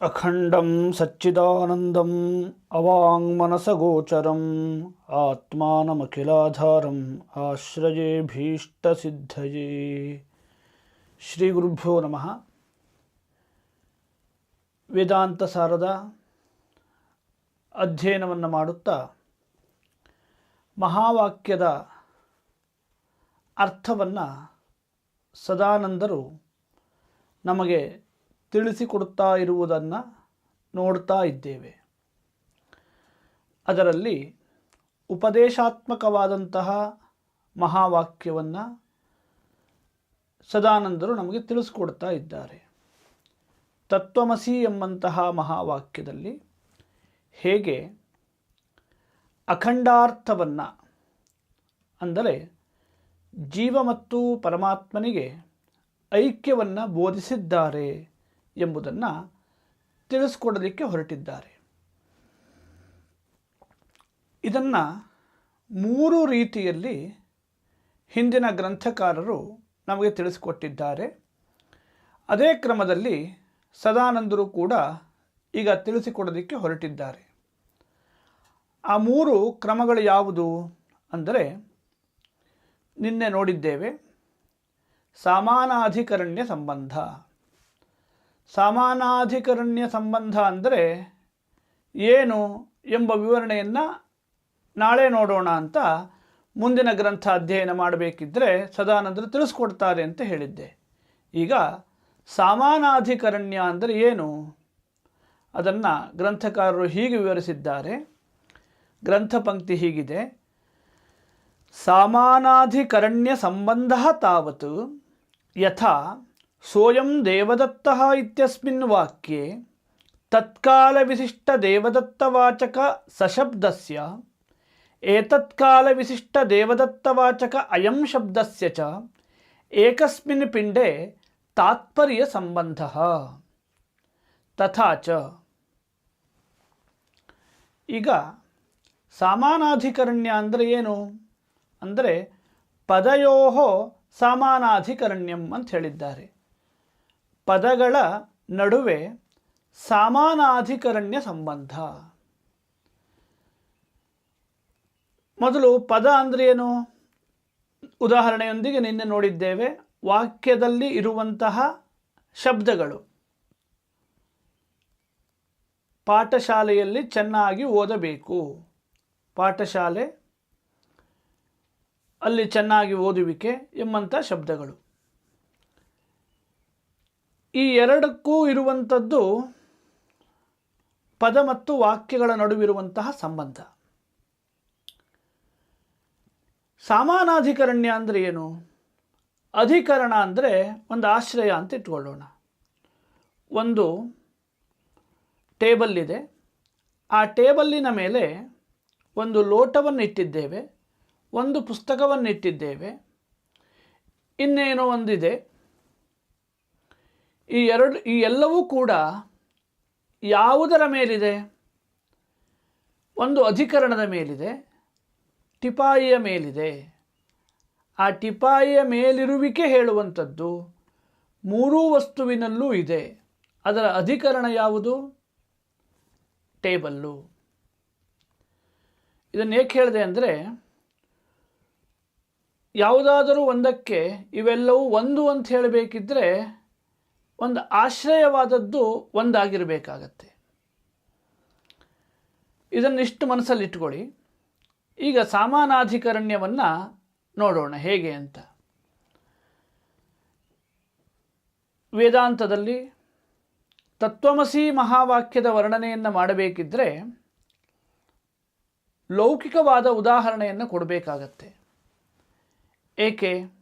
ಅಖಂಡಂ ಸಚ್ಚಿದಾನಂದಂ ಅವಾಂಗ್ಮನಸಗೋಚರಂ ಆತ್ಮಾನಮಖಿಲಾಧಾರಂ ಆಶ್ರಯೇ ಭೀಷ್ಟಸಿದ್ಧಯೇ ಶ್ರೀ ಗುರುಭ್ಯೋ ನಮಃ ವೇದಾಂತ ಸಾರದ ಅಧ್ಯಯನವನ್ನು ಮಾಡುತ್ತಾ ಮಹಾವಾಕ್ಯದ ಅರ್ಥವನ್ನು ಸದಾನಂದರು ನಮಗೆ ತಿಳಿಸಿಕೊಡುತ್ತಾ ಇರುವುದನ್ನು ನೋಡ್ತಾ ಇದ್ದೇವೆ. ಅದರಲ್ಲಿ ಉಪದೇಶಾತ್ಮಕವಾದಂತಹ ಮಹಾವಾಕ್ಯವನ್ನು ಸದಾನಂದರು ನಮಗೆ ತಿಳಿಸ್ಕೊಡ್ತಾ ಇದ್ದಾರೆ. ತತ್ವಮಸಿ ಎಂಬಂತಹ ಮಹಾವಾಕ್ಯದಲ್ಲಿ ಹೇಗೆ ಅಖಂಡಾರ್ಥವನ್ನು ಅಂದರೆ ಜೀವ ಮತ್ತು ಪರಮಾತ್ಮನಿಗೆ ಐಕ್ಯವನ್ನು ಬೋಧಿಸಿದ್ದಾರೆ ಎಂಬುದನ್ನು ತಿಳಿಸ್ಕೊಡಲಿಕ್ಕೆ ಹೊರಟಿದ್ದಾರೆ. ಇದನ್ನು ಮೂರು ರೀತಿಯಲ್ಲಿ ಹಿಂದಿನ ಗ್ರಂಥಕಾರರು ನಮಗೆ ತಿಳಿಸಿಕೊಟ್ಟಿದ್ದಾರೆ. ಅದೇ ಕ್ರಮದಲ್ಲಿ ಸದಾನಂದರು ಕೂಡ ಈಗ ತಿಳಿಸಿಕೊಡೋದಕ್ಕೆ ಹೊರಟಿದ್ದಾರೆ. ಆ ಮೂರು ಕ್ರಮಗಳು ಯಾವುದು ಅಂದರೆ ನಿನ್ನೆ ನೋಡಿದ್ದೇವೆ. ಸಮಾನಾಧಿಕರಣ್ಯ ಸಂಬಂಧ. ಸಮಾನಾಧಿಕರಣ್ಯ ಸಂಬಂಧ ಅಂದರೆ ಏನು ಎಂಬ ವಿವರಣೆಯನ್ನು ನಾಳೆ ನೋಡೋಣ ಅಂತ ಮುಂದಿನ ಗ್ರಂಥ ಅಧ್ಯಯನ ಮಾಡಬೇಕಿದ್ದರೆ ಸದಾನಂದರು ತಿಳಿಸ್ಕೊಡ್ತಾರೆ ಅಂತ ಹೇಳಿದ್ದೆ. ಈಗ ಸಮಾನಾಧಿಕರಣ್ಯ ಅಂದರೆ ಏನು? ಅದನ್ನು ಗ್ರಂಥಕಾರರು ಹೀಗೆ ವಿವರಿಸಿದ್ದಾರೆ. ಗ್ರಂಥ ಪಂಕ್ತಿ ಹೀಗಿದೆ. ಸಾಮಾನಾಧಿಕರಣ್ಯ ಸಂಬಂಧ ತಾವತ್ತು ಯಥ ಸೋಯಂ ದೇವದತ್ತ ಇತ್ಯಸ್ಮಿನ್ ವಾಕ್ಯೆ ತತ್ಕಾಲ ವಿಶಿಷ್ಟ ದೇವದತ್ತವಾಚಕ ಸಶಬ್ದಸ್ಯ ದೇವದತ್ತವಾಚಕ ಅಯಂ ಶಬ್ದಸ್ಯ ಚ ಏಕಸ್ಮಿನ್ ಪಿಂಡೆ ತಾತ್ಪರ್ಯ ಸಂಬಂಧ. ತಥಾಚ ಈಗ ಸಮಾನಾಧಿಕರಣ್ಯ ಅಂದರೆ ಏನು? ಅಂದರೆ ಪದಯೋ ಸಮಾನಾಧಿಕರಣ್ಯಂ ಅಂತ ಹೇಳಿದ್ದಾರೆ. ಪದಗಳ ನಡುವೆ ಸಮಾನಾಧಿಕರಣ್ಯ ಸಂಬಂಧ. ಮೊದಲು ಪದ ಅಂದರೆ ಏನು? ಉದಾಹರಣೆಯೊಂದಿಗೆ ನಿನ್ನೆ ನೋಡಿದ್ದೇವೆ. ವಾಕ್ಯದಲ್ಲಿ ಇರುವಂತಹ ಶಬ್ದಗಳು. ಪಾಠಶಾಲೆಯಲ್ಲಿ ಚೆನ್ನಾಗಿ ಓದಬೇಕು. ಪಾಠಶಾಲೆ, ಅಲ್ಲಿ ಚೆನ್ನಾಗಿ ಓದುವಿಕೆ ಎಂಬಂಥ ಶಬ್ದಗಳು. ಈ ಎರಡಕ್ಕೂ ಇರುವಂಥದ್ದು ಪದ ಮತ್ತು ವಾಕ್ಯಗಳ ನಡುವಿರುವಂತಹ ಸಂಬಂಧ. ಸಾಮಾನಾಧಿಕರಣ್ಯ ಅಂದರೆ ಏನು? ಅಧಿಕರಣ ಅಂದರೆ ಒಂದು ಆಶ್ರಯ ಅಂತ ಇಟ್ಕೊಳ್ಳೋಣ. ಒಂದು ಟೇಬಲ್ ಇದೆ. ಆ ಟೇಬಲ್ಲಿನ ಮೇಲೆ ಒಂದು ಲೋಟವನ್ನು ಇಟ್ಟಿದ್ದೇವೆ, ಒಂದು ಪುಸ್ತಕವನ್ನು ಇಟ್ಟಿದ್ದೇವೆ, ಇನ್ನೇನೋ ಒಂದಿದೆ. ಈ ಎರಡು, ಈ ಎಲ್ಲವೂ ಕೂಡ ಯಾವುದರ ಮೇಲಿದೆ? ಒಂದು ಅಧಿಕರಣದ ಮೇಲಿದೆ, ಟಿಪಾಯಿಯ ಮೇಲಿದೆ. ಆ ಟಿಪಾಯಿಯ ಮೇಲಿರುವಿಕೆ ಹೇಳುವಂಥದ್ದು ಮೂರೂ ವಸ್ತುವಿನಲ್ಲೂ ಇದೆ. ಅದರ ಅಧಿಕರಣ ಯಾವುದು? ಟೇಬಲ್ಲು. ಇದನ್ನು ಏಕೆ ಹೇಳಿದೆ ಅಂದರೆ, ಯಾವುದಾದರೂ ಒಂದಕ್ಕೆ ಇವೆಲ್ಲವೂ ಒಂದು ಅಂತ ಹೇಳಬೇಕಿದ್ರೆ ಒಂದು ಆಶ್ರಯವಾದದ್ದು ಒಂದಾಗಿರಬೇಕಾಗತ್ತೆ. ಇದನ್ನಿಷ್ಟು ಮನಸ್ಸಲ್ಲಿ ಇಟ್ಕೊಳ್ಳಿ ಈಗ ಸಮಾನಾಧಿಕರಣ್ಯವನ್ನು ನೋಡೋಣ ಹೇಗೆ ಅಂತ. ವೇದಾಂತದಲ್ಲಿ ತತ್ವಮಸಿ ಮಹಾವಾಕ್ಯದ ವರ್ಣನೆಯನ್ನು ಮಾಡಬೇಕಿದ್ರೆ ಲೌಕಿಕವಾದ ಉದಾಹರಣೆಯನ್ನು ಕೊಡಬೇಕಾಗತ್ತೆ. ಏಕೆ?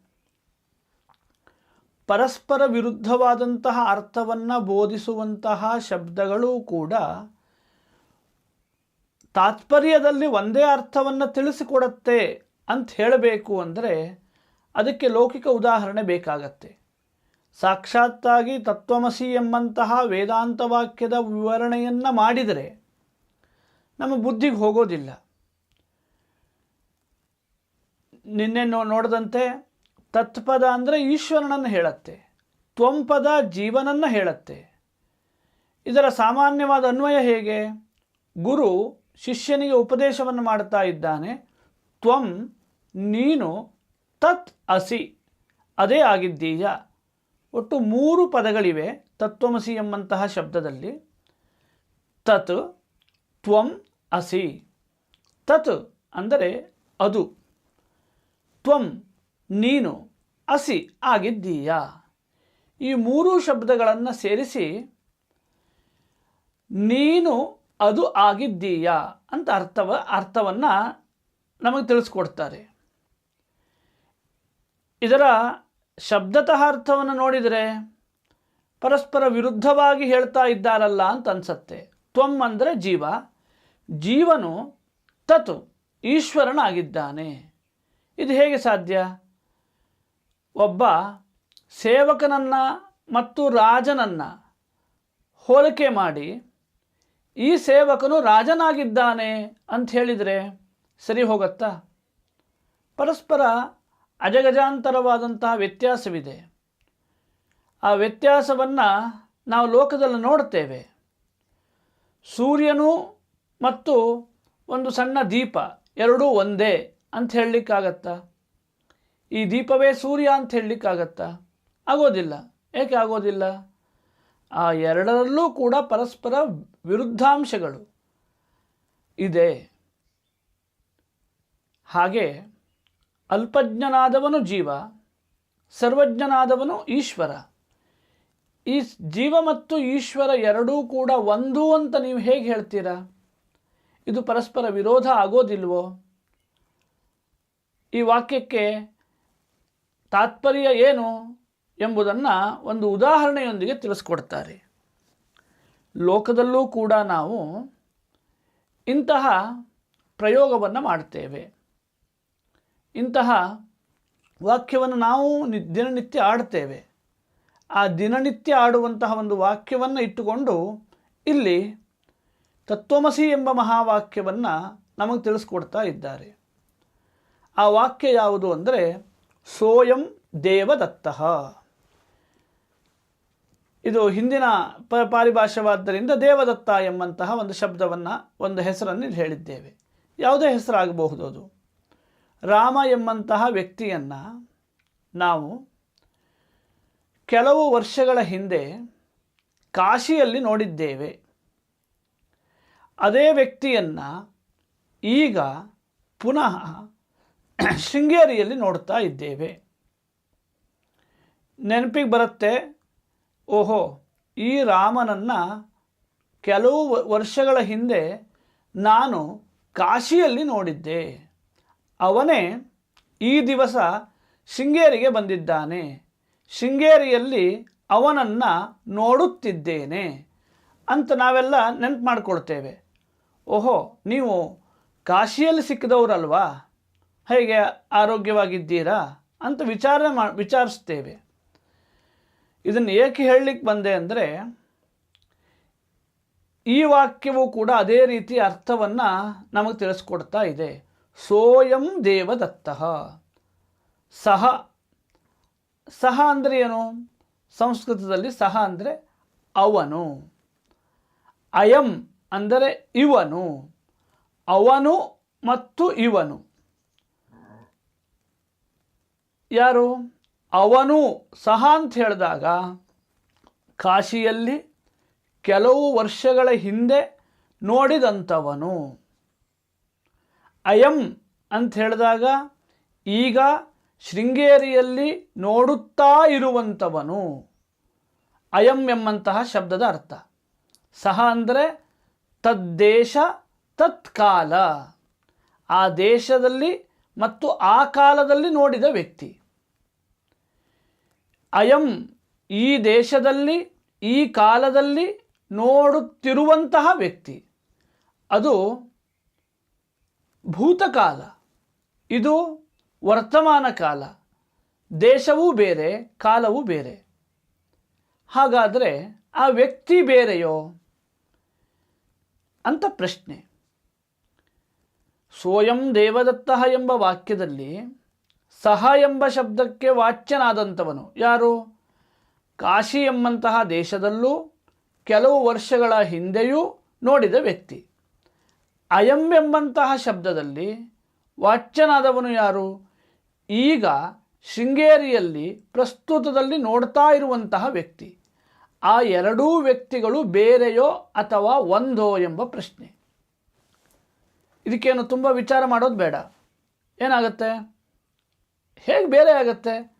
ಪರಸ್ಪರ ವಿರುದ್ಧವಾದಂತಹ ಅರ್ಥವನ್ನು ಬೋಧಿಸುವಂತಹ ಶಬ್ದಗಳೂ ಕೂಡ ತಾತ್ಪರ್ಯದಲ್ಲಿ ಒಂದೇ ಅರ್ಥವನ್ನು ತಿಳಿಸಿಕೊಡುತ್ತೆ ಅಂತ ಹೇಳಬೇಕು ಅಂದರೆ ಅದಕ್ಕೆ ಲೌಕಿಕ ಉದಾಹರಣೆ ಬೇಕಾಗತ್ತೆ. ಸಾಕ್ಷಾತ್ತಾಗಿ ತತ್ವಮಸಿ ಎಂಬಂತಹ ವೇದಾಂತ ವಾಕ್ಯದ ವಿವರಣೆಯನ್ನು ಮಾಡಿದರೆ ನಮ್ಮ ಬುದ್ಧಿಗೆ ಹೋಗೋದಿಲ್ಲ. ನಿನ್ನೆ ನೋ, ನೋಡಿದಂತೆ ತತ್ಪದ ಅಂದರೆ ಈಶ್ವರನನ್ನು ಹೇಳತ್ತೆ, ತ್ವಂಪದ ಜೀವನನ್ನು ಹೇಳತ್ತೆ. ಇದರ ಸಾಮಾನ್ಯವಾದ ಅನ್ವಯ ಹೇಗೆ? ಗುರು ಶಿಷ್ಯನಿಗೆ ಉಪದೇಶವನ್ನು ಮಾಡ್ತಾ ಇದ್ದಾನೆ, ತ್ವಂ ನೀನು ತತ್ ಅಸಿ, ಅದೇ ಆಗಿದ್ದೀಯ. ಒಟ್ಟು ಮೂರು ಪದಗಳಿವೆ ತತ್ವಮಸಿ ಎಂಬಂತಹ ಶಬ್ದದಲ್ಲಿ. ತತ್ ತ್ವಂ ಅಸಿ. ತತ್ ಅಂದರೆ ಅದು. ತ್ವಂ ನೀನು ಅಸಿ ಆಗಿದ್ದೀಯ. ಈ ಮೂರು ಶಬ್ದಗಳನ್ನು ಸೇರಿಸಿ ನೀನು ಅದು ಆಗಿದ್ದೀಯ ಅಂತ ಅರ್ಥವ ಅರ್ಥವನ್ನು ನಮಗೆ ತಿಳಿಸ್ಕೊಡ್ತಾರೆ. ಇದರ ಶಬ್ದತಃ ಅರ್ಥವನ್ನು ನೋಡಿದರೆ ಪರಸ್ಪರ ವಿರುದ್ಧವಾಗಿ ಹೇಳ್ತಾ ಇದ್ದಾರಲ್ಲ ಅಂತ ಅನ್ಸತ್ತೆ. ತ್ವಂ ಅಂದರೆ ಜೀವ. ಜೀವನು ತತ್, ಈಶ್ವರನಾಗಿದ್ದಾನೆ. ಇದು ಹೇಗೆ ಸಾಧ್ಯ? ಒಬ್ಬ ಸೇವಕನನ್ನು ಮತ್ತು ರಾಜನನ್ನು ಹೋಲಿಕೆ ಮಾಡಿ, ಈ ಸೇವಕನು ರಾಜನಾಗಿದ್ದಾನೆ ಅಂತ ಹೇಳಿದರೆ ಸರಿ ಹೋಗತ್ತಾ? ಪರಸ್ಪರ ಅಜಗಜಾಂತರವಾದಂತಹ ವ್ಯತ್ಯಾಸವಿದೆ. ಆ ವ್ಯತ್ಯಾಸವನ್ನು ನಾವು ಲೋಕದಲ್ಲಿ ನೋಡ್ತೇವೆ. ಸೂರ್ಯನು ಮತ್ತು ಒಂದು ಸಣ್ಣ ದೀಪ, ಎರಡೂ ಒಂದೇ ಅಂತ ಹೇಳಲಿಕ್ಕಾಗತ್ತಾ? ಈ ದೀಪವೇ ಸೂರ್ಯ ಅಂತ ಹೇಳಲಿಕ್ಕಾಗತ್ತಾ? ಆಗೋದಿಲ್ಲ. ಏಕೆ ಆಗೋದಿಲ್ಲ? ಆ ಎರಡರಲ್ಲೂ ಕೂಡ ಪರಸ್ಪರ ವಿರುದ್ಧಾಂಶಗಳು ಇದೆ. ಹಾಗೆ ಅಲ್ಪಜ್ಞನಾದವನು ಜೀವ, ಸರ್ವಜ್ಞನಾದವನು ಈಶ್ವರ. ಈ ಜೀವ ಮತ್ತು ಈಶ್ವರ ಎರಡೂ ಕೂಡ ಒಂದು ಅಂತ ನೀವು ಹೇಗೆ ಹೇಳ್ತೀರಾ? ಇದು ಪರಸ್ಪರ ವಿರೋಧ ಆಗೋದಿಲ್ವೋ? ಈ ವಾಕ್ಯಕ್ಕೆ ತಾತ್ಪರ್ಯ ಏನು ಎಂಬುದನ್ನು ಒಂದು ಉದಾಹರಣೆಯೊಂದಿಗೆ ತಿಳಿಸ್ಕೊಡ್ತಾರೆ. ಲೋಕದಲ್ಲೂ ಕೂಡ ನಾವು ಇಂತಹ ಪ್ರಯೋಗವನ್ನು ಮಾಡ್ತೇವೆ. ಇಂತಹ ವಾಕ್ಯವನ್ನು ನಾವು ನಿ, ದಿನನಿತ್ಯ ಆಡ್ತೇವೆ ಆ ದಿನನಿತ್ಯ ಆಡುವಂತಹ ಒಂದು ವಾಕ್ಯವನ್ನು ಇಟ್ಟುಕೊಂಡು ಇಲ್ಲಿ ತತ್ವಮಸಿ ಎಂಬ ಮಹಾವಾಕ್ಯವನ್ನು ನಮಗೆ ತಿಳಿಸ್ಕೊಡ್ತಾ ಇದ್ದಾರೆ. ಆ ವಾಕ್ಯ ಯಾವುದು ಅಂದರೆ, ಸೋಯಂ ದೇವದತ್ತಃ. ಇದು ಹಿಂದಿನ ಪ, ಪಾರಿಭಾಷವಾದ್ದರಿಂದ ದೇವದತ್ತ ಎಂಬಂತಹ ಒಂದು ಶಬ್ದವನ್ನು, ಒಂದು ಹೆಸರನ್ನು ಹೇಳಿದ್ದೇವೆ. ಯಾವುದೇ ಹೆಸರಾಗಬಹುದು ಅದು. ರಾಮ ಎಂಬಂತಹ ವ್ಯಕ್ತಿಯನ್ನು ನಾವು ಕೆಲವು ವರ್ಷಗಳ ಹಿಂದೆ ಕಾಶಿಯಲ್ಲಿ ನೋಡಿದ್ದೇವೆ. ಅದೇ ವ್ಯಕ್ತಿಯನ್ನು ಈಗ ಪುನಃ ಶೃಂಗೇರಿಯಲ್ಲಿ ನೋಡ್ತಾ ಇದ್ದೇವೆ. ನೆನಪಿಗೆ ಬರುತ್ತೆ, ಓಹೋ, ಈ ರಾಮನನ್ನು ಕೆಲವು ವರ್ಷಗಳ ಹಿಂದೆ ನಾನು ಕಾಶಿಯಲ್ಲಿ ನೋಡಿದ್ದೆ. ಅವನೇ ಈ ದಿವಸ ಶೃಂಗೇರಿಗೆ ಬಂದಿದ್ದಾನೆ. ಶೃಂಗೇರಿಯಲ್ಲಿ ಅವನನ್ನು ನೋಡುತ್ತಿದ್ದೇನೆ ಅಂತ ನಾವೆಲ್ಲ ನೆನಪು ಮಾಡಿಕೊಳ್ತೇವೆ. ಓಹೋ, ನೀವು ಕಾಶಿಯಲ್ಲಿ ಸಿಕ್ಕಿದವರಲ್ವಾ? ಹೇಗೆ ಆರೋಗ್ಯವಾಗಿದ್ದೀರಾ ಅಂತ ವಿಚಾರ ಮಾ, ವಿಚಾರಿಸ್ತೇವೆ. ಇದನ್ನು ಏಕೆ ಹೇಳಲಿಕ್ಕೆ ಬಂದೆ ಅಂದರೆ, ಈ ವಾಕ್ಯವು ಕೂಡ ಅದೇ ರೀತಿ ಅರ್ಥವನ್ನು ನಮಗೆ ತಿಳಿಸ್ಕೊಡ್ತಾ ಇದೆ. ಸೋಯಂ ದೇವದತ್ತಃ. ಸಹ. ಸಹ ಅಂದರೆ ಏನು? ಸಂಸ್ಕೃತದಲ್ಲಿ ಸಹ ಅಂದರೆ ಅವನು. ಅಯಂ ಅಂದರೆ ಇವನು. ಅವನು ಮತ್ತು ಇವನು. ಯಾರು? ಅವನು ಸಹ ಅಂತ ಹೇಳಿದಾಗ ಕಾಶಿಯಲ್ಲಿ ಕೆಲವು ವರ್ಷಗಳ ಹಿಂದೆ ನೋಡಿದಂಥವನು. ಅಯಂ ಅಂತ ಹೇಳಿದಾಗ ಈಗ ಶೃಂಗೇರಿಯಲ್ಲಿ ನೋಡುತ್ತಾ ಇರುವಂಥವನು. ಅಯಂ ಎಂಬಂತಹ ಶಬ್ದದ ಅರ್ಥ. ಸಹ ಅಂದರೆ ತದ್ದೇಶ, ತತ್ಕಾಲ. ಆ ದೇಶದಲ್ಲಿ ಮತ್ತು ಆ ಕಾಲದಲ್ಲಿ ನೋಡಿದ ವ್ಯಕ್ತಿ. ಅಯಂ ಈ ದೇಶದಲ್ಲಿ, ಈ ಕಾಲದಲ್ಲಿ ನೋಡುತ್ತಿರುವಂತಹ ವ್ಯಕ್ತಿ. ಅದು ಭೂತಕಾಲ. ಇದು ವರ್ತಮಾನ ಕಾಲ. ದೇಶವೂ ಬೇರೆ, ಕಾಲವೂ ಬೇರೆ. ಹಾಗಾದರೆ ಆ ವ್ಯಕ್ತಿ ಬೇರೆಯೋ? ಅಂತ ಪ್ರಶ್ನೆ. ಸೋಯಂ ದೇವದತ್ತ ಎಂಬ ವಾಕ್ಯದಲ್ಲಿ ಸಹ ಎಂಬ ಶಬ್ದಕ್ಕೆ ವಾಚ್ಯನಾದಂಥವನು ಯಾರು? ಕಾಶಿ ಎಂಬಂತಹ ದೇಶದಲ್ಲೂ ಕೆಲವು ವರ್ಷಗಳ ಹಿಂದೆಯೂ ನೋಡಿದ ವ್ಯಕ್ತಿ. ಅಯಂ ಎಂಬಂತಹ ಶಬ್ದದಲ್ಲಿ ವಾಚ್ಯನಾದವನು ಯಾರು? ಈಗ ಶೃಂಗೇರಿಯಲ್ಲಿ ಪ್ರಸ್ತುತದಲ್ಲಿ ನೋಡ್ತಾ ಇರುವಂತಹ ವ್ಯಕ್ತಿ. ಆ ಎರಡೂ ವ್ಯಕ್ತಿಗಳು ಬೇರೆಯೋ ಅಥವಾ ಒಂದೋ ಎಂಬ ಪ್ರಶ್ನೆ. ಇದಕ್ಕೇನು ತುಂಬ ವಿಚಾರ ಮಾಡೋದು ಬೇಡ. ಏನಾಗುತ್ತೆ? ಹೇಗೆ ಬೇರೆ ಆಗುತ್ತೆ?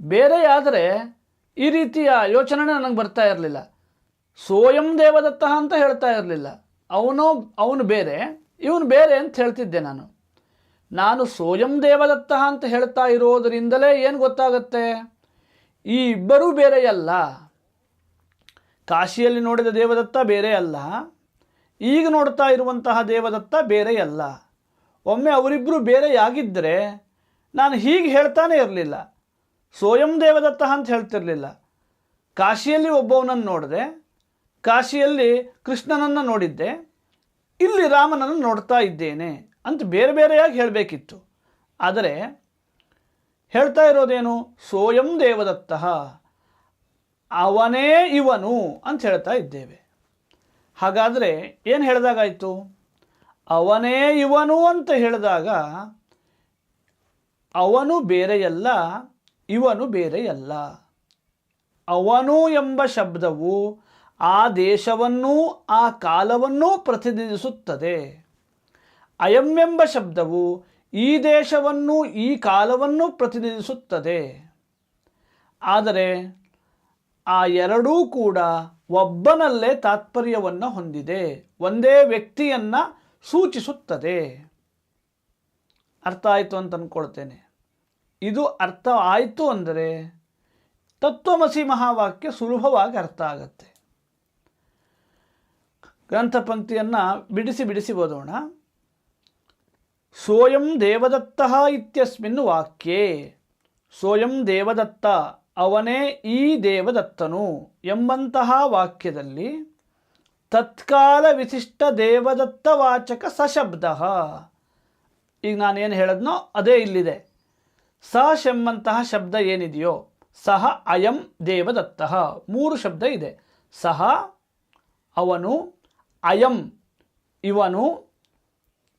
ಬೇರೆಯಾದರೆ ಈ ರೀತಿಯ ಯೋಚನೆ ನನಗೆ ಬರ್ತಾ ಇರಲಿಲ್ಲ. ಸೋಯಂ ದೇವದತ್ತ ಅಂತ ಹೇಳ್ತಾ ಇರಲಿಲ್ಲ. ಅವನು ಅವನು ಬೇರೆ, ಇವನು ಬೇರೆ ಅಂತ ಹೇಳ್ತಿದ್ದೆ ನಾನು. ನಾನು ಸೋಯಂ ದೇವದತ್ತ ಅಂತ ಹೇಳ್ತಾ ಇರೋದರಿಂದಲೇ ಏನು ಗೊತ್ತಾಗುತ್ತೆ? ಈ ಇಬ್ಬರೂ ಬೇರೆಯಲ್ಲ ಕಾಶಿಯಲ್ಲಿ ನೋಡಿದ ದೇವದತ್ತ ಬೇರೆ ಅಲ್ಲ. ಈಗ ನೋಡ್ತಾ ಇರುವಂತಹ ದೇವದತ್ತ ಬೇರೆಯಲ್ಲ ಒಮ್ಮೆ ಅವರಿಬ್ಬರು ಬೇರೆಯಾಗಿದ್ದರೆ ನಾನು ಹೀಗೆ ಹೇಳ್ತಾನೆ ಇರಲಿಲ್ಲ. ಸೋಯಂ ದೇವದತ್ತ ಅಂತ ಹೇಳ್ತಿರಲಿಲ್ಲ. ಕಾಶಿಯಲ್ಲಿ ಒಬ್ಬವನನ್ನು ನೋಡಿದೆ ಕಾಶಿಯಲ್ಲಿ ಕೃಷ್ಣನನ್ನು ನೋಡಿದ್ದೆ, ಇಲ್ಲಿ ರಾಮನನ್ನು ನೋಡ್ತಾ ಇದ್ದೇನೆ ಅಂತ ಬೇರೆ ಬೇರೆಯಾಗಿ ಹೇಳಬೇಕಿತ್ತು. ಆದರೆ ಹೇಳ್ತಾ ಇರೋದೇನು? ಸೋಯಂ ದೇವದತ್ತ, ಅವನೇ ಇವನು ಅಂತ ಹೇಳ್ತಾ ಇದ್ದೇವೆ. ಹಾಗಾದರೆ ಏನು ಹೇಳಿದಾಗಾಯಿತು? ಅವನೇ ಇವನು ಅಂತ ಹೇಳಿದಾಗ, ಅವನು ಬೇರೆಯಲ್ಲ, ಇವನು ಬೇರೆಯಲ್ಲ. ಅವನು ಎಂಬ ಶಬ್ದವು ಆ ದೇಶವನ್ನೂ ಆ ಕಾಲವನ್ನೂ ಪ್ರತಿನಿಧಿಸುತ್ತದೆ. ಅಯಂ ಎಂಬ ಶಬ್ದವು ಈ ದೇಶವನ್ನು ಈ ಕಾಲವನ್ನು ಪ್ರತಿನಿಧಿಸುತ್ತದೆ. ಆದರೆ ಆ ಎರಡೂ ಕೂಡ ಒಬ್ಬನಲ್ಲೇ ತಾತ್ಪರ್ಯವನ್ನು ಹೊಂದಿದೆ. ಒಂದೇ ವ್ಯಕ್ತಿಯನ್ನು ಸೂಚಿಸುತ್ತದೆ. ಅರ್ಥ ಆಯಿತು ಅಂತ ಅಂದ್ಕೊಳ್ತೇನೆ ಇದು ಅರ್ಥ ಆಯಿತು ಅಂದರೆ ತತ್ವಮಸಿ ಮಹಾವಾಕ್ಯ ಸುಲಭವಾಗಿ ಅರ್ಥ ಆಗತ್ತೆ. ಗ್ರಂಥ ಪಂಕ್ತಿಯನ್ನು ಬಿಡಿಸಿ ಬಿಡಿಸಿ ಓದೋಣ. ಸೋಯಂ ದೇವದತ್ತ ಇತ್ಯಸ್ಮಿನ್ ವಾಕ್ಯೇ. ಸೋಯಂ ದೇವದತ್ತ, ಅವನೇ ಈ ದೇವದತ್ತನು ಎಂಬಂತಹ ವಾಕ್ಯದಲ್ಲಿ ತತ್ಕಾಲ ವಿಶಿಷ್ಟ ದೇವದತ್ತ ವಾಚಕ ಸಶಬ್ದ. ಈಗ ನಾನೇನು ಹೇಳದ್ನೋ ಅದೇ ಇಲ್ಲಿದೆ. ಸಶ್ ಎಂಬಂತಹ ಶಬ್ದ ಏನಿದೆಯೋ, ಸಹ ಅಯಂ ದೇವದತ್ತ. ಮೂರು ಶಬ್ದ ಇದೆ. ಸಹ, ಅವನು ಅಯಂ ಇವನು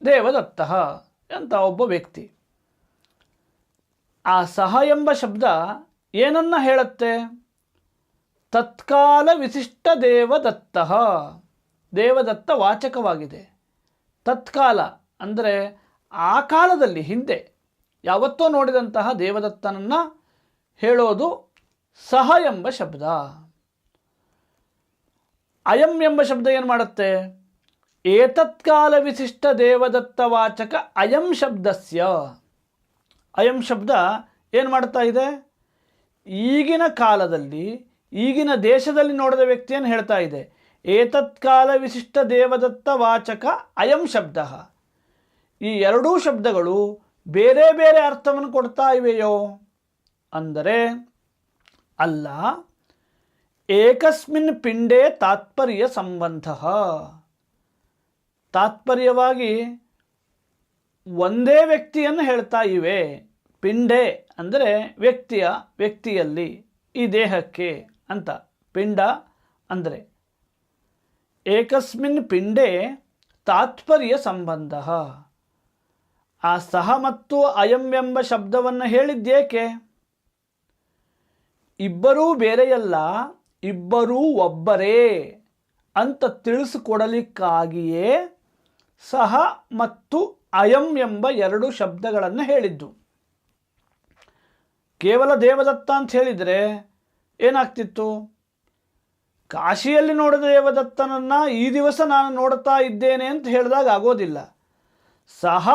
ದೇವದತ್ತ ಅಂತ ಒಬ್ಬ ವ್ಯಕ್ತಿ. ಆ ಸಹ ಎಂಬ ಶಬ್ದ ಏನನ್ನ ಹೇಳುತ್ತೆ? ತತ್ಕಾಲ ವಿಶಿಷ್ಟ ದೇವದತ್ತ. ದೇವದತ್ತ ವಾಚಕವಾಗಿದೆ. ತತ್ಕಾಲ ಅಂದರೆ ಆ ಕಾಲದಲ್ಲಿ ಹಿಂದೆ. ಯಾವತ್ತೋ ನೋಡಿದಂತಹ ದೇವದತ್ತನನ್ನು ಹೇಳೋದು ಸಹ ಎಂಬ ಶಬ್ದ. ಅಯಂ ಎಂಬ ಶಬ್ದ ಏನು ಮಾಡುತ್ತೆ? ಏತತ್ಕಾಲ ವಿಶಿಷ್ಟ ದೇವದತ್ತ ವಾಚಕ ಅಯಂ ಶಬ್ದಸ್ಯ. ಅಯಂ ಶಬ್ದ ಏನು ಮಾಡ್ತಾ ಇದೆ? ಈಗಿನ ಕಾಲದಲ್ಲಿ, ಈಗಿನ ದೇಶದಲ್ಲಿ ನೋಡಿದ ವ್ಯಕ್ತಿಯನ್ನು ಹೇಳ್ತಾ ಇದೆ? ಏತತ್ಕಾಲ ವಿಶಿಷ್ಟ ದೇವದತ್ತ ವಾಚಕ ಅಯಂ ಶಬ್ದ. ಈ ಎರಡೂ ಶಬ್ದಗಳು ಬೇರೆ ಬೇರೆ ಅರ್ಥವನ್ನು ಕೊಡ್ತಾ ಇವೆಯೋ? ಅಂದರೆ, ಅಲ್ಲ ಏಕಸ್ಮಿನ್ ಪಿಂಡೇ ತಾತ್ಪರ್ಯ ಸಂಬಂಧ. ತಾತ್ಪರ್ಯವಾಗಿ ಒಂದೇ ವ್ಯಕ್ತಿಯನ್ನು ಹೇಳ್ತಾ ಇವೆ. ಪಿಂಡೆ ಅಂದರೆ ವ್ಯಕ್ತಿಯ, ವ್ಯಕ್ತಿಯಲ್ಲಿ, ಈ ದೇಹಕ್ಕೆ ಅಂತ. ಪಿಂಡ ಅಂದರೆ ಏಕಸ್ಮಿನ್ ಪಿಂಡೆ ತಾತ್ಪರ್ಯ ಸಂಬಂಧ. ಆ ಸಹ ಮತ್ತು ಅಯಂ ಎಂಬ ಶಬ್ದವನ್ನು ಹೇಳಿದ್ದೇಕೆ? ಇಬ್ಬರೂ ಬೇರೆಯಲ್ಲ. ಇಬ್ಬರೂ ಒಬ್ಬರೇ ಅಂತ ತಿಳಿಸಿಕೊಡಲಿಕ್ಕಾಗಿಯೇ ಸಹ ಮತ್ತು ಅಯಂ ಎಂಬ ಎರಡು ಶಬ್ದಗಳನ್ನು ಹೇಳಿದ್ದು. ಕೇವಲ ದೇವದತ್ತ ಅಂತ ಹೇಳಿದರೆ ಏನಾಗ್ತಿತ್ತು? ಕಾಶಿಯಲ್ಲಿ ನೋಡಿದ ದೇವದತ್ತನನ್ನು ಈ ದಿವಸ ನಾನು ನೋಡ್ತಾ ಇದ್ದೇನೆ ಅಂತ ಹೇಳಿದಾಗ ಆಗೋದಿಲ್ಲ. ಸಹ